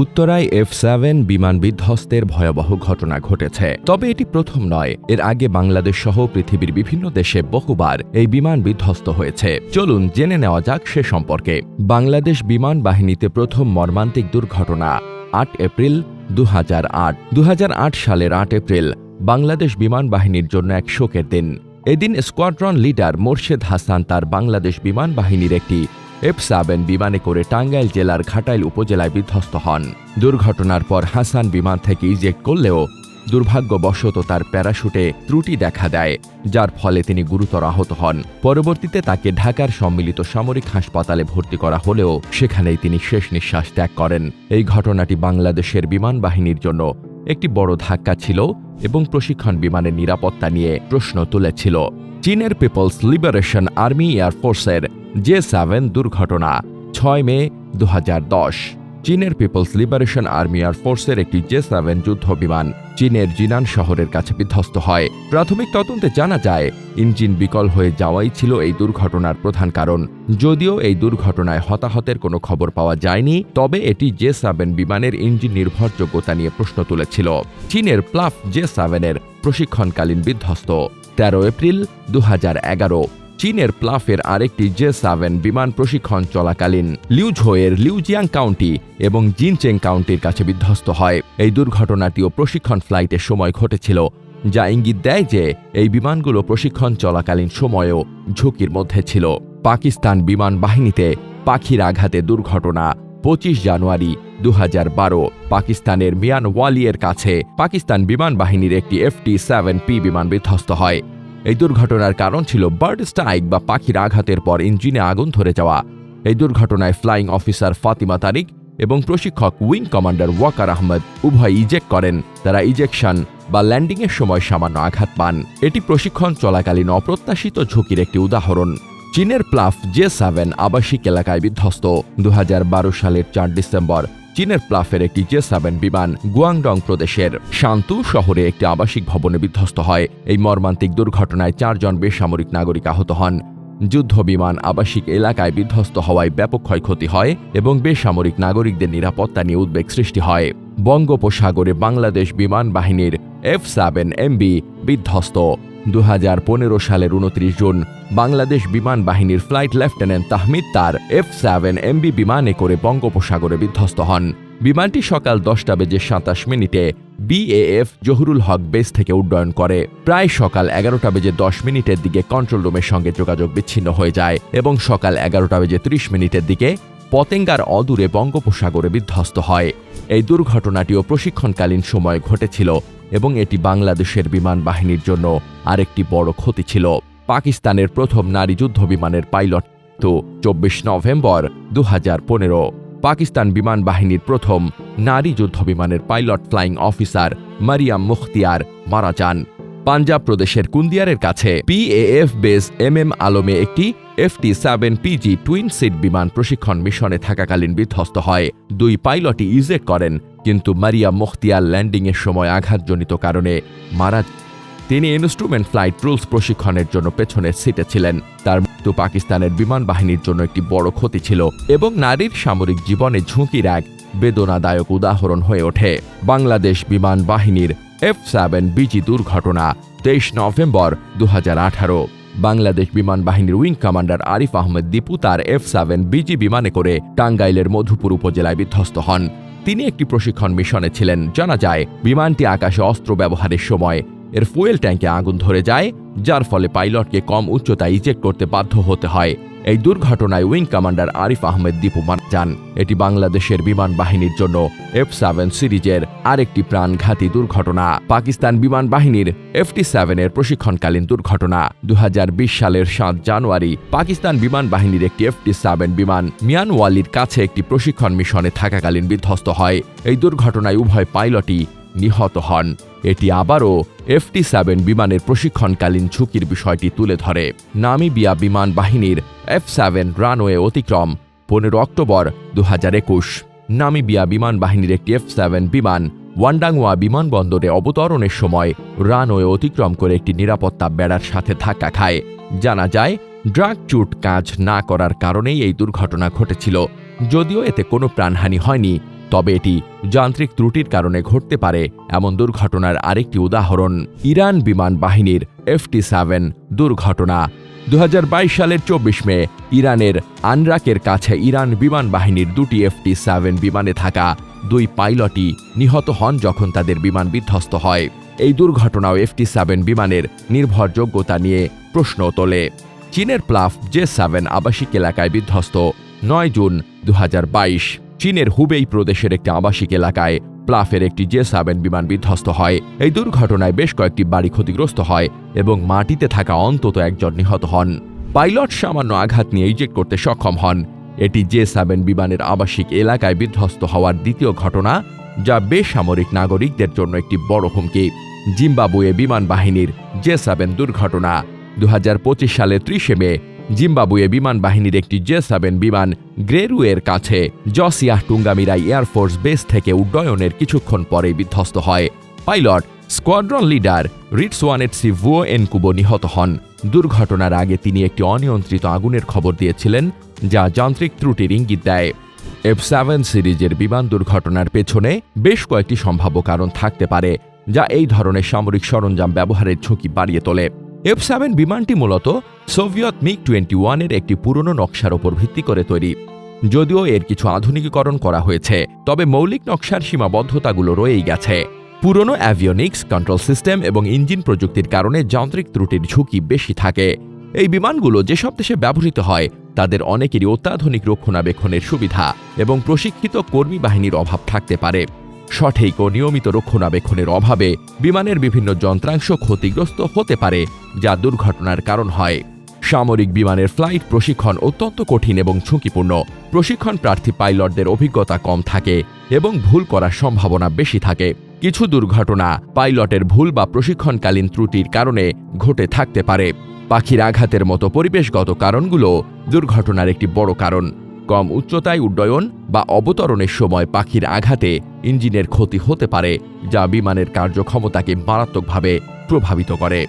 উত্তরায় F seven বিমান বিধ্বস্তের ভয়াবহ ঘটনা ঘটেছে। তবে এটি প্রথম নয়। এর আগে বাংলাদেশ সহ পৃথিবীর বিভিন্ন দেশে বহুবার এই বিমান বিধ্বস্ত হয়েছে। চলুন জেনে নেওয়া যাক সে সম্পর্কে। বাংলাদেশ বিমান বাহিনীতে প্রথম মর্মান্তিক দুর্ঘটনা, আট এপ্রিল দু হাজার সালের আট এপ্রিল বাংলাদেশ বিমান বাহিনীর জন্য এক শোকের দিন। এদিন স্কোয়াড্রন লিডার মোর্শেদ হাসান তার বাংলাদেশ বিমান বাহিনীর একটি এফ সেভেন বিমানে করে টাঙ্গাইল জেলার ঘাটাইল উপজেলায় বিধ্বস্ত হন। দুর্ঘটনার পর হাসান বিমান থেকে ইজেক্ট করলেও দুর্ভাগ্যবশত তার প্যারাশুটে ত্রুটি দেখা দেয়, যার ফলে তিনি গুরুতর আহত হন। পরবর্তীতে তাকে ঢাকার সম্মিলিত সামরিক হাসপাতালে ভর্তি করা হলেও সেখানেই তিনি শেষ নিঃশ্বাস ত্যাগ করেন। এই ঘটনাটি বাংলাদেশের বিমান বাহিনীর জন্য একটি বড় ধাক্কা ছিল এবং প্রশিক্ষণ বিমানের নিরাপত্তা নিয়ে প্রশ্ন তুলেছিল। চীনের পিপলস লিবারেশন আর্মি এয়ারফোর্সের জে সেভেন দুর্ঘটনা, ছয় মে দু হাজার দশ। চীনের পিপলস লিবারেশন আর্মি ফোর্সের একটি জে সেভেন যুদ্ধ বিমান চীনের জিনান শহরের কাছে বিধ্বস্ত হয়। প্রাথমিক তদন্তে জানা যায়, ইঞ্জিন বিকল হয়ে যাওয়াই ছিল এই দুর্ঘটনার প্রধান কারণ। যদিও এই দুর্ঘটনায় হতাহতের কোনো খবর পাওয়া যায়নি, তবে এটি জে সেভেন বিমানের ইঞ্জিন নির্ভরযোগ্যতা নিয়ে প্রশ্ন তুলেছিল। চীনের প্লাফ জে সেভেনের প্রশিক্ষণকালীন বিধ্বস্ত, তেরো এপ্রিল দু হাজার এগারো। চীনের প্লাফের আরেকটি জে সেভেন বিমান প্রশিক্ষণ চলাকালীন, লিউঝোয়ের লিউজিয়াং কাউন্টি এবং জিনচেং কাউন্টির কাছে বিধ্বস্ত হয়। এই দুর্ঘটনাটিও প্রশিক্ষণ ফ্লাইটের সময় ঘটেছিল, যা ইঙ্গিত দেয় যে এই বিমানগুলো প্রশিক্ষণ চলাকালীন সময়েও ঝুঁকির মধ্যে ছিল। পাকিস্তান বিমান বাহিনীতে পাখির আঘাতে দুর্ঘটনা, পঁচিশ জানুয়ারি দু হাজার বারো, পাকিস্তানের মিয়ান ওয়ালিয়ের কাছে পাকিস্তান বিমান বাহিনীর একটি এফটি সেভেন পি বিমান বিধ্বস্ত হয়। এই দুর্ঘটনার কারণ ছিল বার্ড স্ট্রাইক বা পাখির আঘাতের পর ইঞ্জিনে আগুন ধরে যাওয়া। এই দুর্ঘটনায় ফ্লাইং অফিসার ফাতিমা তারিক এবং প্রশিক্ষক উইং কমান্ডার ওয়াকার আহমদ উভয় ইজেক্ট করেন। তারা ইজেকশন বা ল্যান্ডিংয়ের সময় সামান্য আঘাত পান। এটি প্রশিক্ষণ চলাকালীন অপ্রত্যাশিত ঝুঁকির একটি উদাহরণ। চীনের প্লাফ জে সেভেন আবাসিক এলাকায় বিধ্বস্ত। দু হাজার বারো সালের চার ডিসেম্বর চীনের প্লাফের একটি জে সেভেন বিমান গুয়াংডং প্রদেশের শান্তু শহরে একটি আবাসিক ভবনে বিধ্বস্ত হয়। এই মর্মান্তিক দুর্ঘটনায় চারজন বেসামরিক নাগরিক আহত হন। যুদ্ধ বিমান আবাসিক এলাকায় বিধ্বস্ত হওয়ায় ব্যাপক ক্ষয়ক্ষতি হয় এবং বেসামরিক নাগরিকদের নিরাপত্তা নিয়ে উদ্বেগ সৃষ্টি হয়। বঙ্গোপসাগরে বাংলাদেশ বিমান বাহিনীর এফ সেভেন এমবি বিধ্বস্ত। দু হাজার পনেরো সালের উনত্রিশ জুন বাংলাদেশ বিমান বাহিনীর ফ্লাইট লেফটেন্যান্ট তাহমিদ তার এফ সেভেন এমবি বিমানে করে বঙ্গোপসাগরে বিধ্বস্ত হন। বিমানটি সকাল দশটা বেজে সাতাশ মিনিটে বিএএফ জহুরুল হক বেস থেকে উড্ডয়ন করে। প্রায় সকাল এগারোটা বেজে দশ মিনিটের দিকে কন্ট্রোল রুমের সঙ্গে যোগাযোগ বিচ্ছিন্ন হয়ে যায় এবং সকাল এগারোটা বেজে ত্রিশ মিনিটের দিকে পতেঙ্গার অদূরে বঙ্গোপসাগরে বিধ্বস্ত হয়। এই দুর্ঘটনাটিও প্রশিক্ষণকালীন সময় ঘটেছিল এবং এটি বাংলাদেশের বিমান বাহিনীর জন্য আরেকটি বড় ক্ষতি ছিল। পাকিস্তানের প্রথম নারী যুদ্ধ বিমানের পাইলট তো চব্বিশ নভেম্বর দু হাজার পনেরো। পাকিস্তান বিমান বাহিনীর প্রথম নারী যুদ্ধ বিমানের pilot flying officer Mariam Mukhtiar মারা যান। পাঞ্জাব প্রদেশের কুন্দিয়ারের কাছে পিএএফ বেস এম এম আলমে একটি FT seven PG twin seat বিমান প্রশিক্ষণ মিশনে থাকাকালীন বিধ্বস্ত হয়। দুই পাইলটই ইজেক্ট করেন, কিন্তু মারিয়া মুখতিয়ার ল্যান্ডিংয়ের সময় আঘাতজনিত কারণে মারা তিনি ইনস্ট্রুমেন্ট ফ্লাইট রুলস প্রশিক্ষণের জন্য পেছনের সিটে ছিলেন। তার মৃত্যু পাকিস্তানের বিমান বাহিনীর জন্য একটি বড় ক্ষতি ছিল এবং নারীর সামরিক জীবনে ঝুঁকির এক বেদনাদায়ক উদাহরণ হয়ে ওঠে। বাংলাদেশ বিমান বাহিনীর এফ সেভেন বিজি দুর্ঘটনা, তেইশ নভেম্বর দু হাজার আঠারো। বাংলাদেশ বিমান বাহিনীর উইং কমান্ডার আরিফ আহমেদ দীপু তার এফ সেভেন বিজি বিমানে করে টাঙ্গাইলের মধুপুর উপজেলায় বিধ্বস্ত হন। তিনি একটি প্রশিক্ষণ মিশনে ছিলেন। জানা যায়, বিমানটি আকাশে অস্ত্র ব্যবহারের সময় এর ফুয়েল ট্যাঙ্কে আগুন ধরে যায়, যার ফলে পাইলটকে কম উচ্চতায় ইজেক্ট করতে বাধ্য হতে হয়। এই দুর্ঘটনায় উইং কমান্ডার আরিফ আহমেদ দীপু মারা যান। এটি বাংলাদেশের বিমান বাহিনীর জন্য এফ সেভেন সিরিজের আরেকটি প্রাণঘাতী দুর্ঘটনা। পাকিস্তান বিমান বাহিনীর এফটি সেভেনের প্রশিক্ষণকালীন দুর্ঘটনা। দু হাজার বিশ সালের সাত জানুয়ারি পাকিস্তান বিমান বাহিনীর একটি এফটি সেভেন বিমান মিয়ানওয়ালির কাছে একটি প্রশিক্ষণ মিশনে থাকাকালীন বিধ্বস্ত হয়। এই দুর্ঘটনায় উভয় পাইলটই নিহত হন। এটি আবারও এফটি সেভেন বিমানের প্রশিক্ষণকালীন ঝুঁকির বিষয়টি তুলে ধরে। নামিবিয়া বিমান বাহিনীর এফ সেভেন রানওয়ে অতিক্রম, পনেরো অক্টোবর দু হাজার একুশ। নামিবিয়া বিমান বাহিনীর একটি এফ সেভেন বিমান ওয়ান্ডাংওয়া বিমানবন্দরে অবতরণের সময় রানওয়ে অতিক্রম করে একটি নিরাপত্তা বেড়ার সাথে ধাক্কা খায়। জানা যায়, ড্রাগ চুট কাজ না করার কারণেই এই দুর্ঘটনা ঘটেছিল, যদিও এতে কোনো প্রাণহানি হয়নি। তবে এটি যান্ত্রিক ত্রুটির কারণে ঘটতে পারে এমন দুর্ঘটনার আরেকটি উদাহরণ। ইরান বিমান বাহিনীর এফটি সেভেন দুর্ঘটনা। দু হাজার বাইশ সালের চব্বিশ মে ইরানের আনরাকের কাছে ইরান বিমান বাহিনীর দুটি এফটি সেভেন বিমানে থাকা দুই পাইলটই নিহত হন যখন তাদের বিমান বিধ্বস্ত হয়। এই দুর্ঘটনাও এফটি সেভেন বিমানের নির্ভরযোগ্যতা নিয়ে প্রশ্ন তোলে। চীনের প্লাফ জে সেভেন আবাসিক এলাকায় বিধ্বস্ত, নয় জুন দু হাজার বাইশ। চীনের হুবেই প্রদেশের একটি আবাসিক এলাকায় প্লাফের একটি জে সেভেন বিমান বিধ্বস্ত হয়। এই দুর্ঘটনায় বেশ কয়েকটি বাড়ি ক্ষতিগ্রস্ত হয় এবং মাটিতে থাকা অন্তত একজন নিহত হন। পাইলট সামান্য আঘাত নিয়ে ইজেক্ট করতে সক্ষম হন। এটি জে সেভেন বিমানের আবাসিক এলাকায় বিধ্বস্ত হওয়ার দ্বিতীয় ঘটনা, যা বেসামরিক নাগরিকদের জন্য একটি বড় হুমকি। জিম্বাবুয়ে বিমান বাহিনীর জে সেভেন দুর্ঘটনা দু সালে ত্রিশে মে জিম্বাবুয়ে বিমান বাহিনীর একটি জে সেভেন বিমান গ্রেরুয়ের কাছে জসিয়াহ টুঙ্গামিরাই এয়ারফোর্স বেস থেকে উড্ডয়নের কিছুক্ষণ পরে বিধ্বস্ত হয়। Pilot, squadron leader Ritswanet C Vuyo Nkubo নিহত হন। দুর্ঘটনার আগে তিনি একটি অনিয়ন্ত্রিত আগুনের খবর দিয়েছিলেন, যা যান্ত্রিক ত্রুটির ইঙ্গিত দেয়। এফ সেভেন সিরিজের বিমান দুর্ঘটনার পেছনে বেশ কয়েকটি সম্ভাব্য কারণ থাকতে পারে, যা এই ধরনের সামরিক সরঞ্জাম ব্যবহারের ঝুঁকি বাড়িয়ে তোলে। এফ সেভেন বিমানটি মূলত সোভিয়ত মিগ টোয়েন্টি ওয়ানের একটি পুরনো নকশার ওপর ভিত্তি করে তৈরি। যদিও এর কিছু আধুনিকীকরণ করা হয়েছে, তবে মৌলিক নকশার সীমাবদ্ধতাগুলো রয়েই গেছে। পুরনো অ্যাভিওনিক্স কন্ট্রোল সিস্টেম এবং ইঞ্জিন প্রযুক্তির কারণে যান্ত্রিক ত্রুটির ঝুঁকি বেশি থাকে। এই বিমানগুলো যেসব দেশে ব্যবহৃত হয়, তাদের অনেকেরই অত্যাধুনিক রক্ষণাবেক্ষণের সুবিধা এবং প্রশিক্ষিত কর্মী বাহিনীর অভাব থাকতে পারে। সঠিক ও নিয়মিত রক্ষণাবেক্ষণের অভাবে বিমানের বিভিন্ন যন্ত্রাংশ ক্ষতিগ্রস্ত হতে পারে, যা দুর্ঘটনার কারণ হয়। সামরিক বিমানের ফ্লাইট প্রশিক্ষণ অত্যন্ত কঠিন এবং ঝুঁকিপূর্ণ। প্রশিক্ষণ প্রার্থী পাইলটদের অভিজ্ঞতা কম থাকে এবং ভুল করার সম্ভাবনা বেশি থাকে। কিছু দুর্ঘটনা পাইলটের ভুল বা প্রশিক্ষণকালীন ত্রুটির কারণে ঘটে থাকতে পারে। পাখির আঘাতের মতো পরিবেশগত কারণগুলো দুর্ঘটনার একটি বড় কারণ। কম উচ্চতায় উড্ডয়ন বা অবতরণের সময় পাখির আঘাতে ইঞ্জিনের ক্ষতি হতে পারে, যা বিমানের কার্যক্ষমতাকে মারাত্মকভাবে প্রভাবিত করে।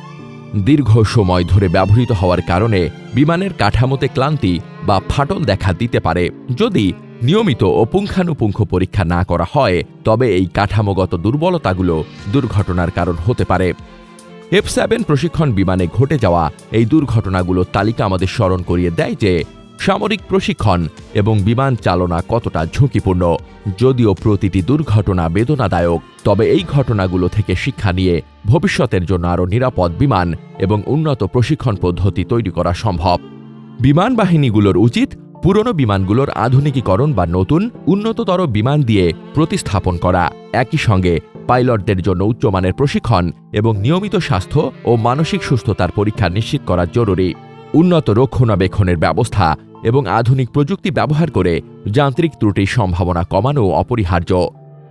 দীর্ঘ সময় ধরে ব্যবহৃত হওয়ার কারণে বিমানের কাঠামোতে ক্লান্তি বা ফাটল দেখা দিতে পারে। যদি নিয়মিত ও পুঙ্খানুপুঙ্খ পরীক্ষা না করা হয়, তবে এই কাঠামোগত দুর্বলতাগুলো দুর্ঘটনার কারণ হতে পারে। এফ সেভেন প্রশিক্ষণ বিমানে ঘটে যাওয়া এই দুর্ঘটনাগুলোর তালিকা আমাদের স্মরণ করিয়ে দেয় যে সামরিক প্রশিক্ষণ এবং বিমান চালনা কতটা ঝুঁকিপূর্ণ, যদিও প্রতিটি দুর্ঘটনা বেদনাদায়ক, তবে এই ঘটনাগুলো থেকে শিক্ষা নিয়ে ভবিষ্যতের জন্য আরও নিরাপদ বিমান এবং উন্নত প্রশিক্ষণ পদ্ধতি তৈরি করা সম্ভব। বিমান বাহিনীগুলোর উচিত পুরনো বিমানগুলোর আধুনিকীকরণ বা নতুন, উন্নততর বিমান দিয়ে প্রতিস্থাপন করা। একই সঙ্গে পাইলটদের জন্য উচ্চমানের প্রশিক্ষণ এবং নিয়মিত স্বাস্থ্য ও মানসিক সুস্থতার পরীক্ষা নিশ্চিত করা জরুরি। উন্নত রক্ষণাবেক্ষণের ব্যবস্থা এবং আধুনিক প্রযুক্তি ব্যবহার করে যান্ত্রিক ত্রুটির সম্ভাবনা কমানো অপরিহার্য।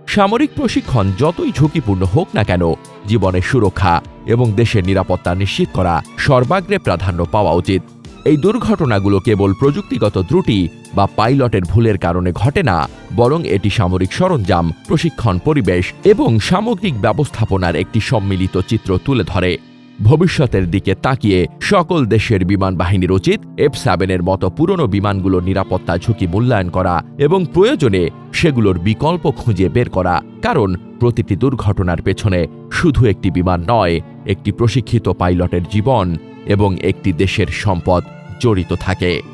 সামরিক প্রশিক্ষণ যতই ঝুঁকিপূর্ণ হোক না কেন, জীবনের সুরক্ষা এবং দেশের নিরাপত্তা নিশ্চিত করা সর্বাগ্রে প্রাধান্য পাওয়া উচিত। এই দুর্ঘটনাগুলো কেবল প্রযুক্তিগত ত্রুটি বা পাইলটের ভুলের কারণে ঘটে না, বরং এটি সামরিক সরঞ্জাম, প্রশিক্ষণ পরিবেশ এবং সামগ্রিক ব্যবস্থাপনার একটি সম্মিলিত চিত্র তুলে ধরে। ভবিষ্যতের দিকে তাকিয়ে সকল দেশের বিমান বাহিনীর উচিত এফ সেভেনের মতো পুরনো বিমানগুলোর নিরাপত্তা ঝুঁকি মূল্যায়ন করা এবং প্রয়োজনে সেগুলোর বিকল্প খুঁজে বের করা। কারণ প্রতিটি দুর্ঘটনার পেছনে শুধু একটি বিমান নয়, একটি প্রশিক্ষিত পাইলটের জীবন এবং একটি দেশের সম্পদ জড়িত থাকে।